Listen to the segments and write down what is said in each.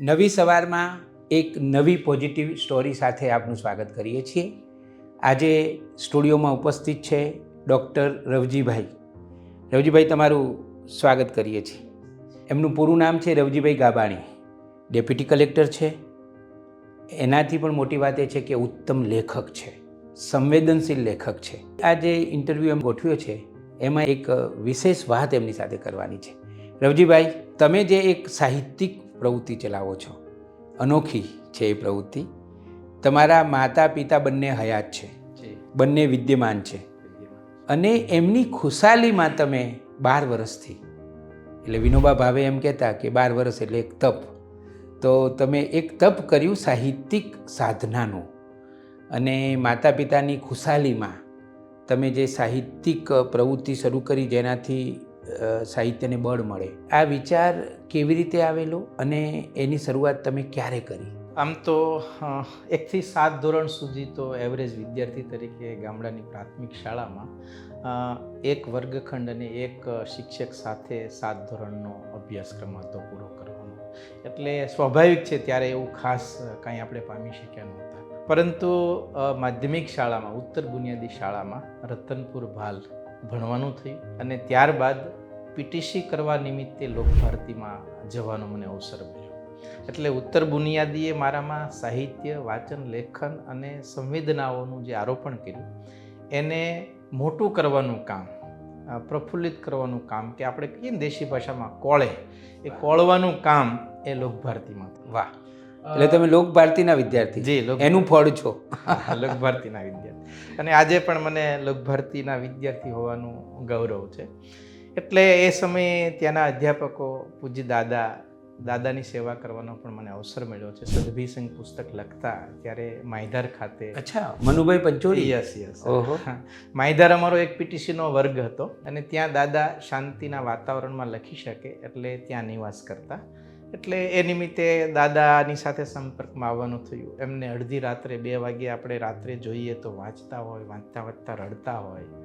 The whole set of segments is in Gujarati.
નવી સવારમાં એક નવી પોઝિટિવ સ્ટોરી સાથે આપનું સ્વાગત કરીએ છીએ. આજે સ્ટુડિયોમાં ઉપસ્થિત છે ડૉક્ટર રવજીભાઈ. રવજીભાઈ, તમારું સ્વાગત કરીએ છીએ. એમનું પૂરું નામ છે રવજીભાઈ ગાબાણી. ડેપ્યુટી કલેક્ટર છે. એનાથી પણ મોટી વાત એ છે કે ઉત્તમ લેખક છે. સંવેદનશીલ લેખક છે. આ જે ઇન્ટરવ્યૂ એમ ગોઠવ્યો છે, એમાં એક વિશેષ વાત એમની સાથે કરવાની છે. રવજીભાઈ, તમે જે એક સાહિત્યિક પ્રવૃત્તિ ચલાવો છો. અનોખી છે એ પ્રવૃત્તિ. તમારા માતા પિતા બંને હયાત છે. બંને વિદ્યમાન છે. અને એમની ખુશાલીમાં તમે બાર વર્ષથી એટલે વિનોબા ભાવે એમ કહેતા કે બાર વર્ષ એટલે એક તપ. તો તમે એક તપ કર્યું સાહિત્યિક સાધનાનું. અને માતા પિતાની ખુશાલીમાં તમે જે સાહિત્યિક પ્રવૃત્તિ શરૂ કરી જેનાથી સાહિત્યને બળ મળે. આ વિચાર કેવી રીતે આવેલો અને એની શરૂઆત તમે ક્યારે કરી? આમ તો એકથી સાત ધોરણ સુધી તો એવરેજ વિદ્યાર્થી તરીકે ગામડાની પ્રાથમિક શાળામાં એક વર્ગખંડ અને એક શિક્ષક સાથે સાત ધોરણનો અભ્યાસક્રમ હતો પૂરો કરવાનો. એટલે સ્વાભાવિક છે ત્યારે એવું ખાસ કાંઈ આપણે પામી શક્યા નહોતા. પરંતુ માધ્યમિક શાળામાં, ઉત્તર બુનિયાદી શાળામાં રતનપુર ભાલ ભણવાનું થયું અને ત્યારબાદ પીટીસી કરવા નિમિત્તે લોકભારતીમાં જવાનો મને અવસર મળ્યો એટલે ઉત્તર બુનિયાદીએ મારામાં સાહિત્ય, વાચન, લેખન અને સંવેદનાઓનું જે આરોપણ કર્યું, એને મોટું કરવાનું કામ પ્રફુલ્લિત કરવાનું કામ કે આપણે કહીએ ને દેશી ભાષામાં કોળે, એ કોળવાનું કામ એ લોકભારતીમાં. વાહ એટલે તમે લોક ભારતીના વિદ્યાર્થી. જી લોક એનું ફળ છો. લોકભારતીના વિદ્યાર્થી. અને આજે પણ મને લોકભારતીના વિદ્યાર્થી હોવાનું ગૌરવ છે. એટલે એ સમયે ત્યાંના અધ્યાપકો પૂજ્ય દાદા દાદાની સેવા કરવાનો પણ મને અવસર મળ્યો છે. સદભીસંગ પુસ્તક લખતા ત્યારે માયધાર ખાતે અચ્છા મનુભાઈ પંચોળી? Yes yes. ઓહો. માયધર અમારો એક પીટીસીનો વર્ગ હતો અને ત્યાં દાદા શાંતિના વાતાવરણમાં લખી શકે એટલે ત્યાં નિવાસ કરતા. એટલે એ નિમિત્તે દાદાની સાથે સંપર્કમાં આવવાનું થયું. એમને અડધી રાત્રે બે વાગે આપણે રાત્રે જોઈએ તો વાંચતા હોય વાંચતા વાંચતા રડતા હોય.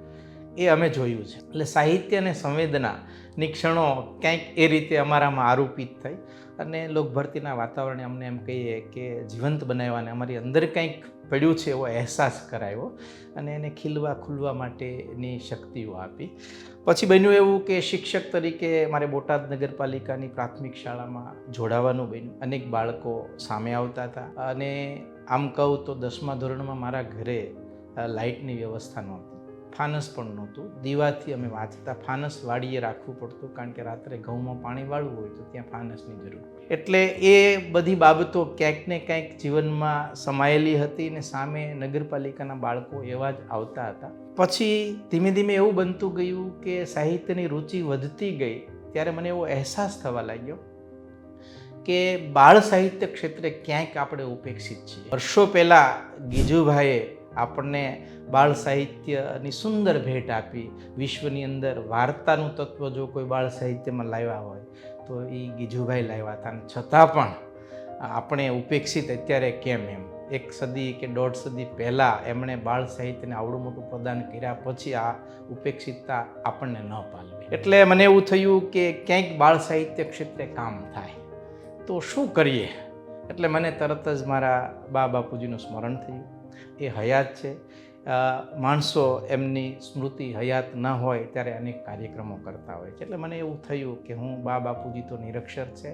એ અમે જોયું છે. એટલે સાહિત્ય અને સંવેદનાની ક્ષણો ક્યાંક એ રીતે અમારામાં આરોપિત થઈ અને લોકભરતીના વાતાવરણે અમને એમ કહીએ કે જીવંત બનાવવાને અમારી અંદર કંઈક પડ્યું છે એવો અહેસાસ કરાવ્યો અને એને ખીલવા ખુલવા માટેની શક્તિઓ આપી. પછી બન્યું એવું કે શિક્ષક તરીકે મારે બોટાદ નગરપાલિકાની પ્રાથમિક શાળામાં જોડાવાનું બન્યું. અનેક બાળકો સામે આવતા હતા અને આમ કહું તો દસમા ધોરણમાં મારા ઘરે લાઇટની વ્યવસ્થા નહોતી. ફાનસ પણ નહોતું. દીવાથી અમે વાંચતા ફાનસ વાડીએ રાખવું પડતું કારણ કે રાત્રે ઘઉંમાં પાણી વાળવું હોય તો ત્યાં ફાનસની જરૂર એટલે એ બધી બાબતો ક્યાંક ને ક્યાંક જીવનમાં સમાયેલી હતી ને સામે નગરપાલિકાના બાળકો એવા જ આવતા હતા. પછી ધીમે ધીમે એવું બનતું ગયું કે સાહિત્યની રુચિ વધતી ગઈ ત્યારે મને એવો અહેસાસ થવા લાગ્યો કે બાળ સાહિત્ય ક્ષેત્રે ક્યાંક આપણે ઉપેક્ષિત છીએ. વર્ષો પહેલાં ગીજુભાઈએ આપણને બાળ સાહિત્યની સુંદર ભેટ આપી, વિશ્વની અંદર વાર્તાનું તત્વ જો કોઈ બાળ સાહિત્યમાં લાવ્યા હોય, તો એ ગીજુભાઈ લાવ્યા હતા. અને છતાં પણ આપણે ઉપેક્ષિત અત્યારે કેમ એમ? એક સદી કે દોઢ સદી પહેલાં એમણે બાળ સાહિત્યને આવડું મોટું પ્રદાન કર્યા પછી આ ઉપેક્ષિતતા આપણને ન પાલવી. એટલે મને એવું થયું કે ક્યાંક બાળ સાહિત્ય ક્ષેત્રે કામ થાય. તો શું કરીએ? એટલે મને તરત જ મારા બા બાપુજીનું સ્મરણ થયું. એ હયાત છે. માણસો એમની સ્મૃતિ હયાત ન હોય ત્યારે અનેક કાર્યક્રમો કરતા હોય છે. એટલે મને એવું થયું કે હું બા બાપુજી તો નિરક્ષર છે,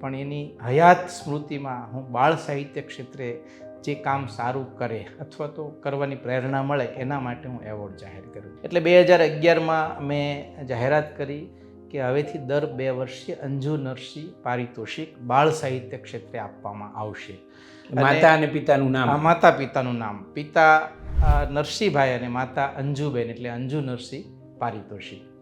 પણ એની હયાત સ્મૃતિમાં હું બાળ સાહિત્ય ક્ષેત્રે જે કામ સારું કરે અથવા તો કરવાની પ્રેરણા મળે એના માટે હું એવોર્ડ જાહેર કર્યો એટલે બે હજાર અગિયારમાં મેં જાહેરાત કરી કે હવેથી દર બે વર્ષે અંજુ નરસિંહ પારિતોષિક બાળ સાહિત્ય ક્ષેત્રે આપવામાં આવશે. માતા અને પિતાનું નામ. માતા પિતાનું નામ. પિતા નરસિંહભાઈ અને માતા અંજુબેન એટલે અંજુ નરસિંહ પારિતોષિક.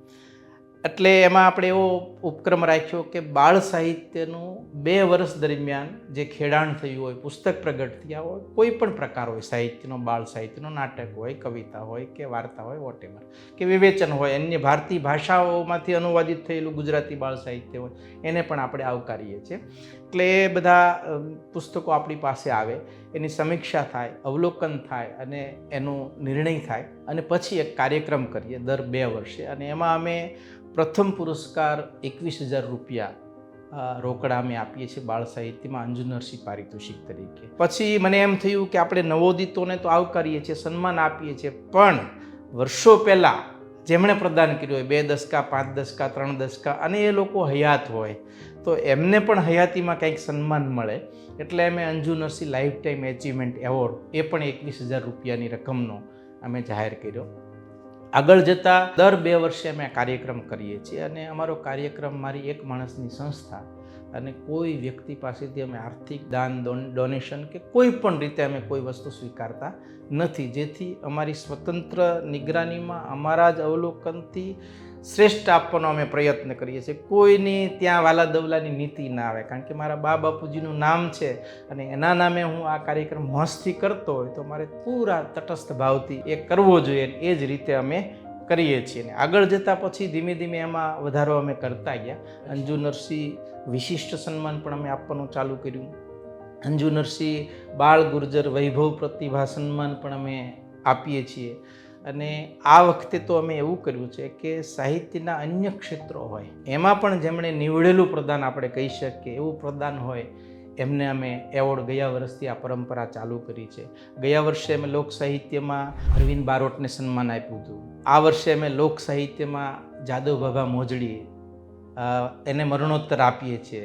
એટલે એમાં આપણે એવો ઉપક્રમ રાખ્યો કે બાળ સાહિત્યનું બે વર્ષ દરમિયાન જે ખેડાણ થયું હોય, પુસ્તક પ્રગટ થયા હોય, કોઈ પણ પ્રકાર હોય, સાહિત્યનો, બાળ સાહિત્યનો, નાટક હોય, કવિતા હોય કે વાર્તા હોય વોટેવર કે વિવેચન હોય, અન્ય ભારતીય ભાષાઓમાંથી અનુવાદિત થયેલું ગુજરાતી બાળ સાહિત્ય હોય, એને પણ આપણે આવકારીએ છીએ. એટલે એ બધા પુસ્તકો આપણી પાસે આવે, એની સમીક્ષા થાય, અવલોકન થાય અને એનો નિર્ણય થાય અને પછી એક કાર્યક્રમ કરીએ દર બે વર્ષે. અને એમાં અમે પ્રથમ પુરસ્કાર એકવીસ હજાર રૂપિયા રોકડા અમે આપીએ છીએ બાળ સાહિત્યમાં અંજુનરસિંહ પારિતોષિક તરીકે. પછી મને એમ થયું કે આપણે નવોદિતોને તો આવકારીએ છીએ, સન્માન આપીએ છીએ, પણ વર્ષો પહેલાં જેમણે પ્રદાન કર્યું હોય, બે દસકા, પાંચ દસકા, ત્રણ દસકા, અને એ લોકો હયાત હોય, તો એમને પણ હયાતીમાં કંઈક સન્માન મળે. એટલે અમે Anju Narsinh life time achievement award, એ પણ એકવીસ હજાર રૂપિયાની રકમનો અમે જાહેર કર્યો. આગળ જતાં દર બે વર્ષે અમે કાર્યક્રમ કરીએ છીએ અને અમારો કાર્યક્રમ મારી એક માણસની સંસ્થા અને કોઈ વ્યક્તિ પાસેથી અમે આર્થિક દાન, ડોનેશન કે કોઈ પણ રીતે અમે કોઈ વસ્તુ સ્વીકારતા નથી. જેથી અમારી સ્વતંત્ર નિગરાનીમાં અમારા જ અવલોકનથી શ્રેષ્ઠ આપવાનો અમે પ્રયત્ન કરીએ છીએ. કોઈની ત્યાં વાલા દવલાની નીતિ ના આવે. કારણ કે મારા બા બાપુજીનું નામ છે અને એના નામે હું આ કાર્યક્રમ મસ્તી કરતો હોય તો મારે પૂરા તટસ્થ ભાવથી એ કરવો જોઈએ એ જ રીતે અમે કરીએ છીએ અને આગળ જતાં પછી ધીમે ધીમે એમાં વધારો અમે કરતા ગયા. અંજુ નરસિંહ વિશિષ્ટ સન્માન પણ અમે આપવાનું ચાલુ કર્યું. અંજુ નરસિંહ બાળ ગુર્જર વૈભવ પ્રતિભા સન્માન પણ અમે આપીએ છીએ. અને આ વખતે તો અમે એવું કર્યું છે કે સાહિત્યના અન્ય ક્ષેત્રો હોય, એમાં પણ જેમણે નીવડેલું પ્રદાન આપણે કહી શકીએ, એવું પ્રદાન હોય, એમને અમે એવોર્ડ ગયા વર્ષથી આ પરંપરા ચાલુ કરી છે. ગયા વર્ષે અમે લોક સાહિત્યમાં અરવિંદ બારોટને સન્માન આપ્યું હતું. આ વર્ષે અમે લોક સાહિત્યમાં જાદવ બાબા મોજડી એને મરણોત્તર આપીએ છીએ.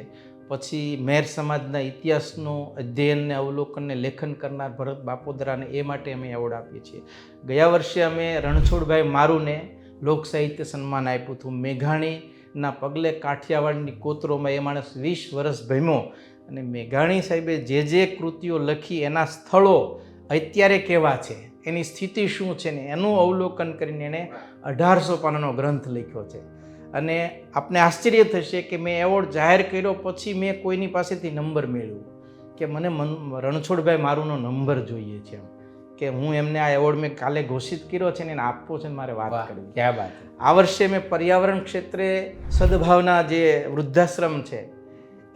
પછી મેર સમાજના ઇતિહાસનું અધ્યયનને અવલોકનને લેખન કરનાર ભરત બાપોદરાને એ માટે અમે એવોર્ડ આપીએ છીએ. ગયા વર્ષે અમે રણછોડભાઈ મારુને લોક સાહિત્ય સન્માન આપ્યું હતું. મેઘાણીના પગલે કાઠિયાવાડની કોતરોમાં એ માણસ વીસ વર્ષ ભમ્યો અને મેઘાણી સાહેબે જે જે કૃતિઓ લખી એના સ્થળો અત્યારે કેવા છે, એની સ્થિતિ શું છે ને એનું અવલોકન કરીને એણે અઢારસો પાનાનો ગ્રંથ લખ્યો છે. અને આપને આશ્ચર્ય થશે કે મેં એવોર્ડ જાહેર કર્યો પછી મેં કોઈની પાસેથી નંબર મેળવ્યો. કે મને મન રણછોડભાઈ મારુંનો નંબર જોઈએ છે એમ. કે હું એમને આ એવોર્ડ મેં કાલે ઘોષિત કર્યો છે ને એને આપવો છે ને મારે વાત કરવી ક્યાં વાત. આ વર્ષે મેં પર્યાવરણ ક્ષેત્રે સદભાવના જે વૃદ્ધાશ્રમ છે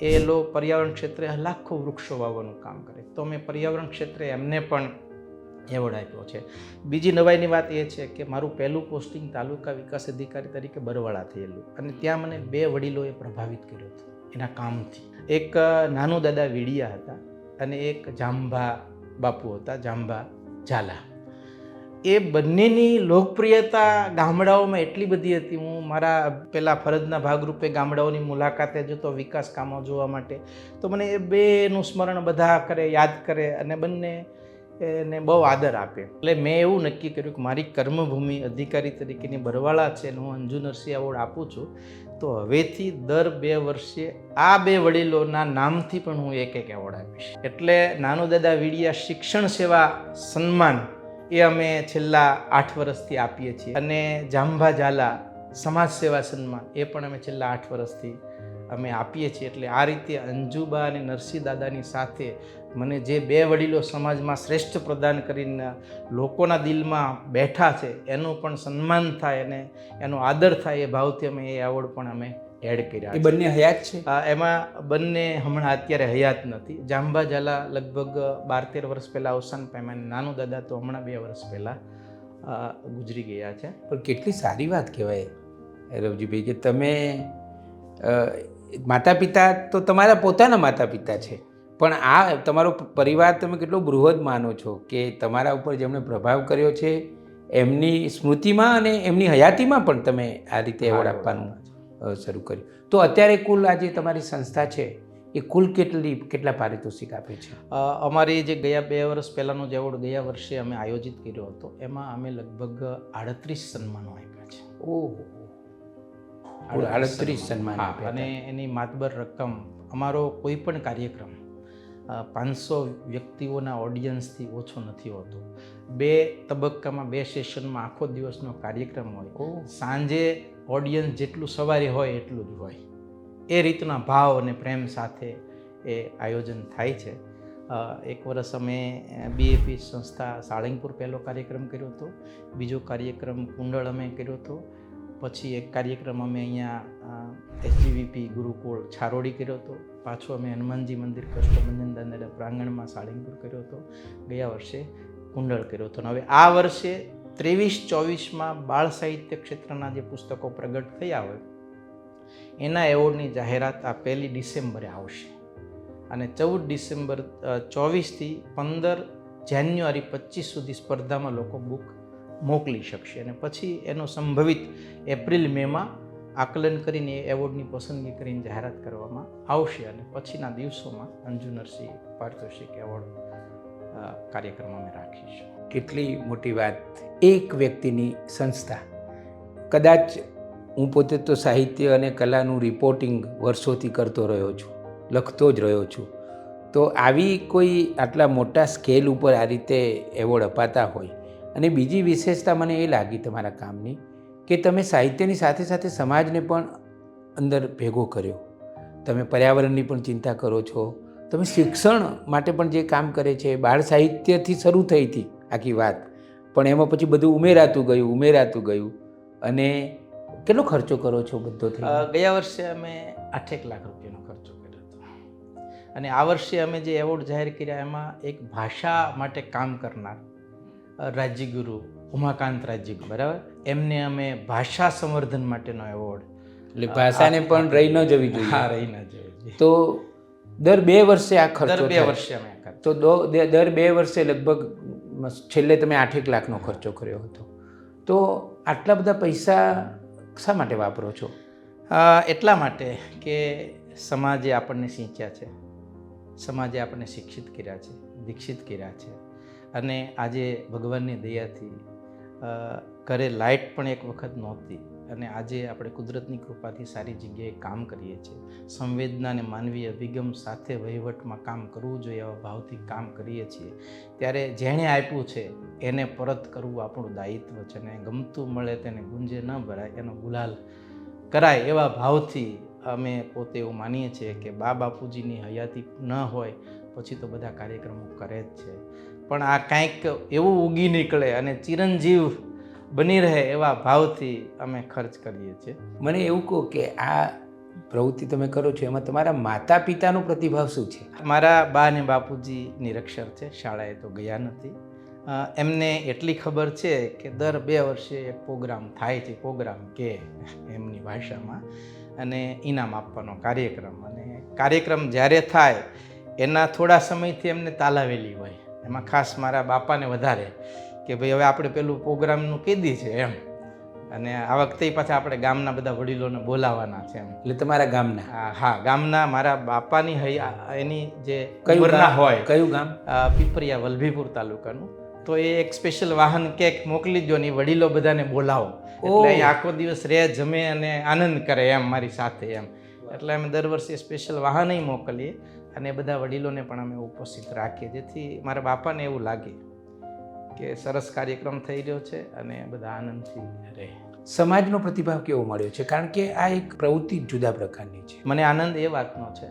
એ લો પર્યાવરણ ક્ષેત્રે લાખો વૃક્ષો વાવવાનું કામ કરે. તો મેં પર્યાવરણ ક્ષેત્રે એમને પણ એવોર્ડ આપ્યો છે. બીજી નવાઈની વાત એ છે કે મારું પહેલું પોસ્ટિંગ તાલુકા વિકાસ અધિકારી તરીકે બરવાળા થયેલું અને ત્યાં મને બે વડીલોએ પ્રભાવિત કર્યો હતો એના કામથી. એક નાનું દાદા વીડિયા હતા અને એક જાંભા બાપુ હતા જાંભા ઝાલા. એ બંનેની લોકપ્રિયતા ગામડાઓમાં એટલી બધી હતી. હું મારા પહેલાં ફરજના ભાગરૂપે ગામડાઓની મુલાકાતે જતો વિકાસ કામો જોવા માટે. તો મને એ બેનું સ્મરણ બધા કરે યાદ કરે અને બંને એને બહુ આદર આપે. એટલે મેં એવું નક્કી કર્યું કે મારી કર્મભૂમિ અધિકારી તરીકેની બરવાળા છે અને હું અંજુ નરસિંહ એવોર્ડ આપું છું. તો હવેથી દર બે વર્ષે આ બે વડીલોના નામથી પણ હું એક એક એવોર્ડ આપીશ. એટલે નાનો દાદા વીડિયા શિક્ષણ સેવા સન્માન એ અમે છેલ્લા આઠ વર્ષથી આપીએ છીએ. અને જાંભા ઝાલા સમાજ સેવા સન્માન એ પણ અમે છેલ્લા આઠ વર્ષથી અમે આપીએ છીએ. એટલે આ રીતે અંજુબા અને નરસિંહ દાદાની સાથે મને જે બે વડીલો સમાજમાં શ્રેષ્ઠ પ્રદાન કરીને લોકોના દિલમાં બેઠા છે એનું પણ સન્માન થાય અને એનો આદર થાય એ ભાવથી અમે એ એવોર્ડ પણ અમે એડ કર્યા એ બંને હયાત છે? એમાં બંને હમણાં અત્યારે હયાત નથી. જાંબા ઝાલા લગભગ બાર તેર વર્ષ પહેલાં અવસાન પામ્યા નાનું દાદા તો હમણાં બે વર્ષ પહેલાં ગુજરી ગયા છે. પણ કેટલી સારી વાત કહેવાય રવજીભાઈ કે તમે માતા પિતા તો તમારા પોતાના માતા પિતા છે. પણ આ તમારો પરિવાર તમે કેટલો બૃહદ માનો છો કે તમારા ઉપર જેમણે પ્રભાવ કર્યો છે એમની સ્મૃતિમાં અને એમની હયાતીમાં પણ તમે આ રીતે એવોર્ડ આપવાનું શરૂ કર્યું. તો અત્યારે કુલ આ જે તમારી સંસ્થા છે એ કુલ કેટલી કેટલા પારિતોષિક આપે છે? અમારી જે ગયા બે વર્ષ પહેલાંનો જે એવોર્ડ ગયા વર્ષે અમે આયોજિત કર્યો હતો એમાં અમે લગભગ આડત્રીસ સન્માનો આપ્યા છે. ઓહ. આડત્રીસ સન્માન. અને એની માતબર રકમ અમારો કોઈ પણ કાર્યક્રમ પાંચસો વ્યક્તિઓના ઓડિયન્સથી ઓછો નથી હોતો. બે તબક્કામાં બે સેશનમાં આખો દિવસનો કાર્યક્રમ હોય. સાંજે ઓડિયન્સ જેટલું સવારે હોય એટલું જ હોય. એ રીતના ભાવ અને પ્રેમ સાથે એ આયોજન થાય છે. એક વર્ષ અમે બીએપી સંસ્થા સાળંગપુર પહેલો કાર્યક્રમ કર્યો હતો. બીજો કાર્યક્રમ કુંડળ અમે કર્યો હતો. પછી એક કાર્યક્રમ અમે અહીંયા એસજીવીપી ગુરુકુળ છારોડી કર્યો હતો. પાછો અમે હનુમાનજી મંદિર કષ્ટભંજન દાદાના પ્રાંગણમાં સાળીંગપુર કર્યો હતો. ગયા વર્ષે કુંડળ કર્યો હતો. હવે આ વર્ષે ત્રેવીસ ચોવીસમાં બાળ સાહિત્ય ક્ષેત્રના જે પુસ્તકો પ્રગટ થયા હોય, એના એવોર્ડની જાહેરાત આ પહેલી ડિસેમ્બરે આવશે. અને ચૌદ ડિસેમ્બર ચોવીસથી પંદર જાન્યુઆરી પચીસ સુધી સ્પર્ધામાં લોકો બુક મોકલી શકશે. અને પછી એનો સંભવિત એપ્રિલ મેમાં આકલન કરીને એ એવોર્ડની પસંદગી કરીને જાહેરાત કરવામાં આવશે અને પછીના દિવસોમાં અંજુ નરસિંહ પારિતોષિક એવોર્ડ કાર્યક્રમ અમે રાખીશું. કેટલી મોટી વાત. એક વ્યક્તિની સંસ્થા. કદાચ હું પોતે તો સાહિત્ય અને કલાનું રિપોર્ટિંગ વર્ષોથી કરતો રહ્યો છું, લખતો જ રહ્યો છું. તો આવી કોઈ આટલા મોટા સ્કેલ ઉપર આ રીતે એવોર્ડ અપાતા હોય. અને બીજી વિશેષતા મને એ લાગી તમારા કામની કે તમે સાહિત્યની સાથે સાથે સમાજને પણ અંદર ભેગો કર્યો. તમે પર્યાવરણની પણ ચિંતા કરો છો. તમે શિક્ષણ માટે પણ જે કામ કરે છે, બાળ સાહિત્યથી શરૂ થઈ હતી આખી વાત. પણ એમાં પછી બધું ઉમેરાતું ગયું ઉમેરાતું ગયું. અને કેટલો ખર્ચો કરો છો બધો ગયા વર્ષે અમે આઠેક લાખ રૂપિયાનો ખર્ચો કર્યો હતો. અને આ વર્ષે અમે જે એવોર્ડ જાહેર કર્યા, એમાં એક ભાષા માટે કામ કરનાર રાજ્યગુરુ ઉમાકાંત રાજ્ય બરાબર? એમને અમે ભાષા સંવર્ધન માટેનો એવોર્ડ એટલે ભાષાને પણ રહી ન જવી હા જોઈએ. રહી ન જોઈએ. તો દર બે વર્ષે આ ખર્ચો દર બે વર્ષે અમે તો દર બે વર્ષે લગભગ છેલ્લે તમે આઠેક લાખનો ખર્ચો કર્યો હતો. તો આટલા બધા પૈસા શા માટે વાપરો છો? એટલા માટે કે સમાજે આપણને સિંચ્યા છે. સમાજે આપણને શિક્ષિત કર્યા છે દીક્ષિત કર્યા છે. અને આજે ભગવાનની દયાથી ઘરે લાઇટ પણ એક વખત નહોતી અને આજે આપણે કુદરતની કૃપાથી સારી જગ્યાએ કામ કરીએ છીએ. સંવેદના અને માનવીય અભિગમ સાથે વહીવટમાં કામ કરવું જોઈએ એવા ભાવથી કામ કરીએ છીએ. ત્યારે જેણે આપ્યું છે, એને પરત કરવું આપણું દાયિત્વ છે અને ગમતું મળે તેને ગુંજે ન ભરાય, એનો ગુલાલ કરાય એવા ભાવથી અમે પોતે એવું માનીએ છીએ કે બા બાપુજીની હયાતી ન હોય, પછી તો બધા કાર્યક્રમો કરે જ છે. પણ આ કાંઈક એવું ઉગી નીકળે અને ચિરંજીવ બની રહે એવા ભાવથી અમે ખર્ચ કરીએ છીએ. મને એવું કહો કે આ પ્રવૃત્તિ તમે કરો છો એમાં તમારા માતા પિતાનો પ્રતિભાવ શું છે? મારા બા અને બાપુજી નિરક્ષર છે શાળાએ તો ગયા નથી. એમને એટલી ખબર છે કે દર બે વર્ષે એક પ્રોગ્રામ થાય છે પ્રોગ્રામ કે એમની ભાષામાં અને ઇનામ આપવાનો કાર્યક્રમ. અને કાર્યક્રમ જ્યારે થાય એના થોડા સમયથી એમને તાલાવેલી હોય. એમાં ખાસ મારા બાપાને વધારે કે ભાઈ હવે આપણે પેલું પ્રોગ્રામનું કીધી છે એમ. અને આ વખતે પાછા આપણે ગામના બધા વડીલોને બોલાવવાના છે એમ. એટલે તમારા ગામના? હા, હા ગામના મારા બાપાની હૈયા એની જે ઉંમરના હોય કયું ગામ? પીપરિયા વલભીપુર તાલુકાનું. તો એ એક સ્પેશિયલ વાહન કેક મોકલી દો ને વડીલો બધાને બોલાવો. એટલે અહીં આખો દિવસ રહે જમે અને આનંદ કરે એમ મારી સાથે એમ. એટલે અમે દર વર્ષે સ્પેશિયલ વાહન મોકલીએ. અને બધા વડીલોને પણ અમે ઉપસ્થિત રાખીએ. જેથી મારા બાપાને એવું લાગે કે સરસ કાર્યક્રમ થઈ રહ્યો છે અને બધા આનંદથી રહે સમાજનો પ્રતિભાવ કેવો મળ્યો છે? કારણ કે આ એક પ્રવૃત્તિ જુદા પ્રકારની છે. મને આનંદ એ વાતનો છે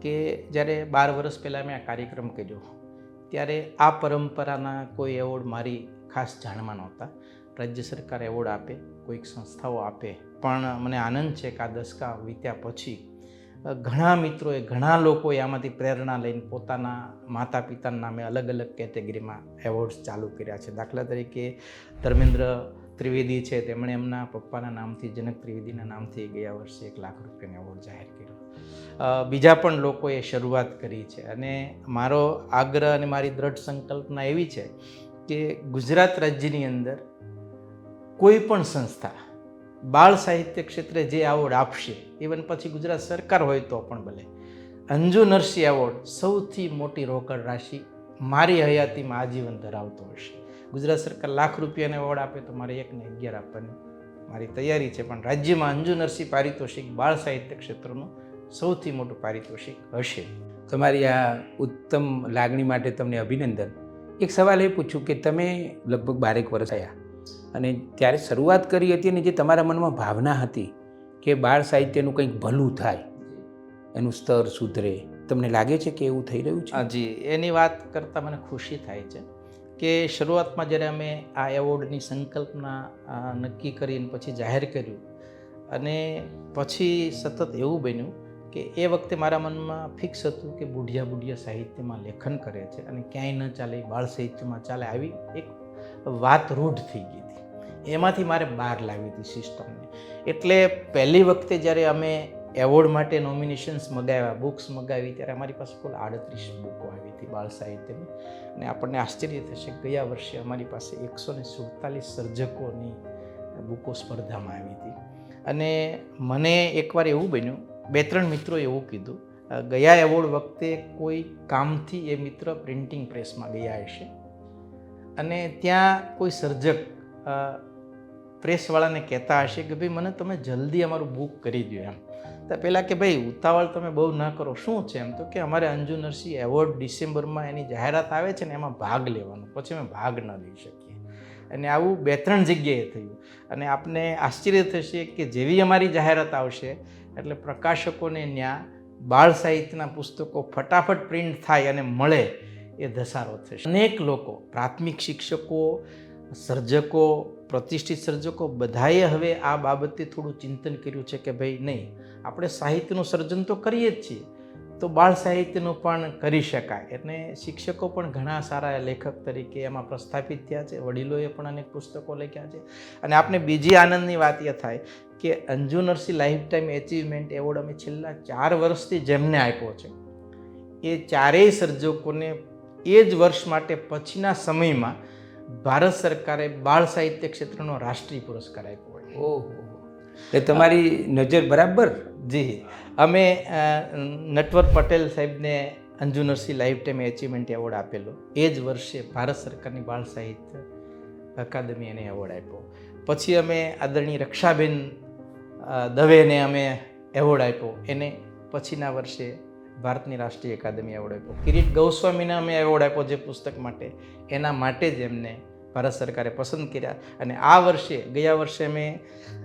કે જ્યારે બાર વર્ષ પહેલાં મેં આ કાર્યક્રમ કર્યો ત્યારે આ પરંપરાના કોઈ એવોર્ડ મારી ખાસ જાણમાં નહોતા. રાજ્ય સરકાર એવોર્ડ આપે કોઈક સંસ્થાઓ આપે. પણ મને આનંદ છે કે આ દસકા વીત્યા પછી ઘણા મિત્રોએ, ઘણા લોકોએ આમાંથી પ્રેરણા લઈને પોતાના માતા પિતાના નામે અલગ અલગ કેટેગરીમાં એવોર્ડ્સ ચાલુ કર્યા છે. દાખલા તરીકે ધર્મેન્દ્ર ત્રિવેદી છે, તેમણે એમના પપ્પાના નામથી, જનક ત્રિવેદીના નામથી ગયા વર્ષે એક લાખ રૂપિયાનો એવોર્ડ જાહેર કર્યો. બીજા પણ લોકોએ શરૂઆત કરી છે. અને મારો આગ્રહ અને મારી દ્રઢ સંકલ્પના એવી છે કે ગુજરાત રાજ્યની અંદર કોઈ પણ સંસ્થા બાળ સાહિત્ય ક્ષેત્રે જે એવોર્ડ આપશે ઇવન પછી ગુજરાત સરકાર હોય તો પણ ભલે. અંજુ નરસિંહ એવોર્ડ સૌથી મોટી રોકડ રાશિ મારી હયાતીમાં આજીવન ધરાવતો હશે. ગુજરાત સરકાર લાખ રૂપિયાનો એવોર્ડ આપે તો મારે એકને અગિયાર આપવાની મારી તૈયારી છે, પણ રાજ્યમાં અંજુ નરસિંહ પારિતોષિક બાળ સાહિત્ય ક્ષેત્રનું સૌથી મોટું પારિતોષિક હશે. તમારી આ ઉત્તમ લાગણી માટે તમને અભિનંદન. એક સવાલ એ પૂછું કે તમે લગભગ બારેક વર્ષ થયા. અને ત્યારે શરૂઆત કરી હતી અને જે તમારા મનમાં ભાવના હતી કે બાળ સાહિત્યનું કંઈક ભલું થાય, એનું સ્તર સુધરે, તમને લાગે છે કે એવું થઈ રહ્યું છે? જી. એની વાત કરતાં મને ખુશી થાય છે કે શરૂઆતમાં જ્યારે અમે આ એવોર્ડની સંકલ્પના નક્કી કરીને પછી જાહેર કર્યું અને પછી સતત એવું બન્યું કે એ વખતે મારા મનમાં ફિક્સ હતું કે બુઢિયા બુઢિયા સાહિત્યમાં લેખન કરે છે અને ક્યાંય ન ચાલે, બાળ સાહિત્યમાં ચાલે, આવી એક વાત રૂઢ થઈ ગઈ. એમાંથી મારે બહાર લાવી હતી સિસ્ટમને. એટલે પહેલી વખતે જ્યારે અમે એવોર્ડ માટે નોમિનેશન્સ મગાવ્યા, બુક્સ મગાવી, ત્યારે અમારી પાસે કુલ આડત્રીસ બુકો આવી હતી બાળ સાહિત્યની. અને આપણને આશ્ચર્ય થશે, ગયા વર્ષે અમારી પાસે એકસો ને સુડતાલીસ સર્જકોની બુકો સ્પર્ધામાં આવી હતી. અને મને એકવાર એવું બન્યું, બે ત્રણ મિત્રોએ એવું કીધું ગયા એવોર્ડ વખતે કોઈ કામથી એ મિત્ર પ્રિન્ટિંગ પ્રેસમાં ગયા હશે? અને ત્યાં કોઈ સર્જક પ્રેસવાળાને કહેતા હશે કે ભાઈ, મને તમે જલ્દી અમારું બુક કરી દો એમ. તો પહેલાં કે, ભાઈ, ઉતાવળ તમે બહુ ના કરો. શું છે એમ? તો કે, અમારે અંજુ નરસિંહ એવોર્ડ ડિસેમ્બરમાં એની જાહેરાત આવે છે ને એમાં ભાગ લેવાનો. પછી અમે ભાગ ન લઈ શકીએ. અને આવું બે ત્રણ જગ્યાએ થયું. અને આપને આશ્ચર્ય થશે કે જેવી અમારી જાહેરાત આવશે, એટલે પ્રકાશકોને ત્યાં બાળ સાહિત્યના પુસ્તકો ફટાફટ પ્રિન્ટ થાય અને મળે એ ધસારો થશે. અનેક લોકો, પ્રાથમિક શિક્ષકો સર્જકો, પ્રતિષ્ઠિત સર્જકો બધાએ હવે આ બાબતે થોડું ચિંતન કર્યું છે કે ભાઈ નહીં, આપણે સાહિત્યનું સર્જન તો કરીએ જ છીએ, તો બાળ સાહિત્યનું પણ કરી શકાય. એટલે શિક્ષકો પણ ઘણા સારા લેખક તરીકે એમાં પ્રસ્થાપિત થયા છે, વડીલોએ પણ અનેક પુસ્તકો લખ્યા છે. અને આપણે બીજી આનંદની વાત એ થાય કે Anju Narsinh life time achievement award અમે છેલ્લા ચાર વર્ષથી જેમને આપ્યો છે, એ ચારેય સર્જકોને એ જ વર્ષ માટે પછીના સમયમાં ભારત સરકારે બાળ સાહિત્ય ક્ષેત્રનો રાષ્ટ્રીય પુરસ્કાર આપ્યો હોય. ઓહો. એટલે તમારી નજર બરાબર? જી. અમે નટવર પટેલ સાહેબને Anju Narsinh life time achievement award આપેલો. એ જ વર્ષે ભારત સરકારની બાળ સાહિત્ય અકાદમી એને એવોર્ડ આપ્યો. પછી અમે આદરણીય રક્ષાબેન દવેને અમે એવોર્ડ આપ્યો. એને પછીના વર્ષે ભારતની રાષ્ટ્રીય એકાદમી એવોર્ડ આપ્યો. કિરીટ ગૌસ્વામીને અમે એવોર્ડ આપ્યો જે પુસ્તક માટે. એના માટે જ એમને ભારત સરકારે પસંદ કર્યા. અને આ વર્ષે ગયા વર્ષે અમે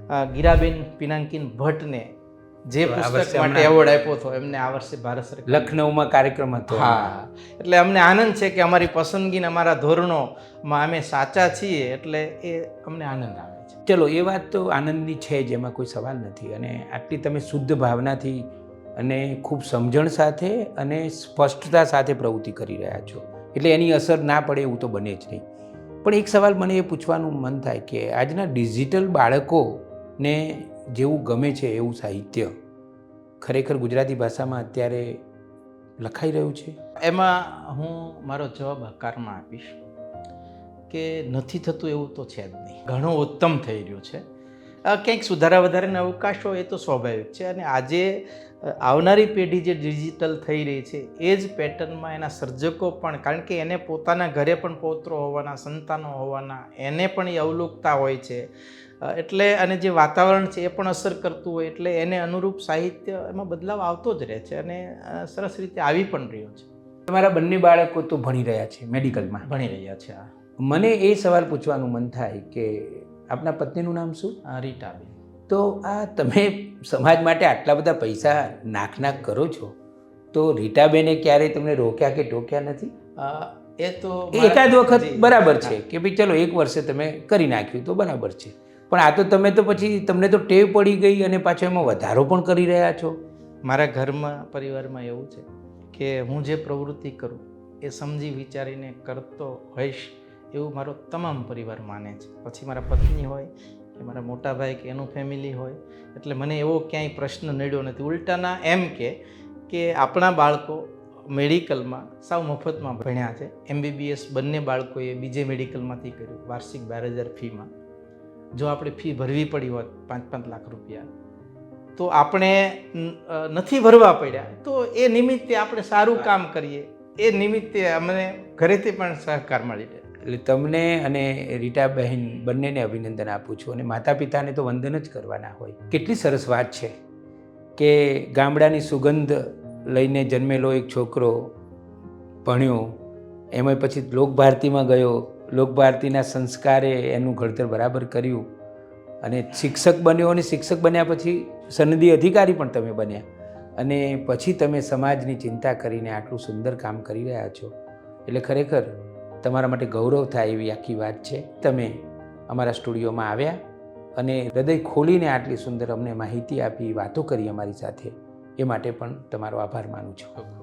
અ, ગીરાબેન પિનાંકિન ભટ્ટને જે પુસ્તક માટે એવોર્ડ આપ્યો હતો એમને આ વર્ષે ભારત સરકાર લખનઉમાં કાર્યક્રમ હતો. હા. એટલે અમને આનંદ છે કે અમારી પસંદગીને અમારા ધોરણોમાં અમે સાચા છીએ એટલે એ અમને આનંદ આવે છે. ચલો એ વાત તો આનંદની છે જ એમાં કોઈ સવાલ નથી. અને આટલી તમે શુદ્ધ ભાવનાથી અને ખૂબ સમજણ સાથે અને સ્પષ્ટતા સાથે પ્રવૃત્તિ કરી રહ્યા છો. એટલે એની અસર ના પડે એવું તો બને જ નહીં. પણ એક સવાલ મને એ પૂછવાનું મન થાય કે આજના ડિજિટલ બાળકોને જેવું ગમે છે એવું સાહિત્ય ખરેખર ગુજરાતી ભાષામાં અત્યારે લખાઈ રહ્યું છે? એમાં હું મારો જવાબ હકારમાં આપીશ કે નથી થતું એવું તો છે જ નહીં. ઘણું ઉત્તમ થઈ રહ્યું છે. અ, કંઈક સુધારા વધારાના હોય એ તો સ્વાભાવિક છે અને આજે આવનારી પેઢી જે ડિજિટલ થઈ રહી છે એ જ પેટર્નમાં એના સર્જકો પણ કારણ કે એને પોતાના ઘરે પણ પૌત્રો હોવાના સંતાનો હોવાના એને પણ એ અવલોકતા હોય છે. એટલે અને જે વાતાવરણ છે એ પણ અસર કરતું હોય એટલે એને અનુરૂપ સાહિત્ય એમાં બદલાવ આવતો જ રહે છે અને સરસ રીતે આવી પણ રહ્યો છે. તમારા બંને બાળકો તો ભણી રહ્યા છે મેડિકલમાં? ભણી રહ્યા છે મને એ સવાલ પૂછવાનું મન થાય કે આપના પત્નીનું નામ શું? રીટાબેન. તો આ તમે સમાજ માટે આટલા બધા પૈસા નાખ નાખ કરો છો તો રીટાબેને ક્યારેય તમને રોક્યા કે ટોક્યા નથી? એ તો એકાદ વખત બરાબર છે કે ભાઈ ચલો એક વર્ષે તમે કરી નાખ્યું તો બરાબર છે. પણ આ તો તમે તો પછી તમને તો ટેવ પડી ગઈ અને પાછો એમાં વધારો પણ કરી રહ્યા છો. મારા ઘરમાં પરિવારમાં એવું છે કે હું જે પ્રવૃત્તિ કરું એ સમજી વિચારીને કરતો હોઈશ એવું મારો તમામ પરિવાર માને છે. પછી મારા પત્ની હોય, કે મારા મોટા ભાઈ, કે એનું ફેમિલી હોય. એટલે મને એવો ક્યાંય પ્રશ્ન નડ્યો નથી. ઉલટાના એમ કે કે આપણા બાળકો મેડિકલમાં સાવ મફતમાં ભણ્યા છે. એમબીબીએસ બંને બાળકોએ બીજે મેડિકલમાંથી કર્યું, વાર્ષિક બાર હજાર ફીમાં. જો આપણે ફી ભરવી પડી હોત પાંચ પાંચ લાખ રૂપિયા, તો આપણે નથી ભરવા પડ્યા. તો એ નિમિત્તે આપણે સારું કામ કરીએ. એ નિમિત્તે અમને ઘરેથી પણ સહકાર મળી જાય એટલે તમને અને રીટા બહેન બંનેને અભિનંદન આપું છું અને માતા પિતાને તો વંદન જ કરવાના હોય. કેટલી સરસ વાત છે કે ગામડાની સુગંધ લઈને જન્મેલો એક છોકરો ભણ્યો એમાં પછી લોકભારતીમાં ગયો, લોકભારતીના સંસ્કારે એનું ઘડતર બરાબર કર્યું અને શિક્ષક બન્યો અને શિક્ષક બન્યા પછી સનદી અધિકારી પણ તમે બન્યા. અને પછી તમે સમાજની ચિંતા કરીને આટલું સુંદર કામ કરી રહ્યા છો. એટલે ખરેખર તમારા માટે ગૌરવ થાય એવી આખી વાત છે. તમે અમારા સ્ટુડિયોમાં આવ્યા અને હૃદય ખોલીને આટલી સુંદર અમને માહિતી આપી, વાતો કરી અમારી સાથે. એ માટે પણ તમારો આભાર માનું છું.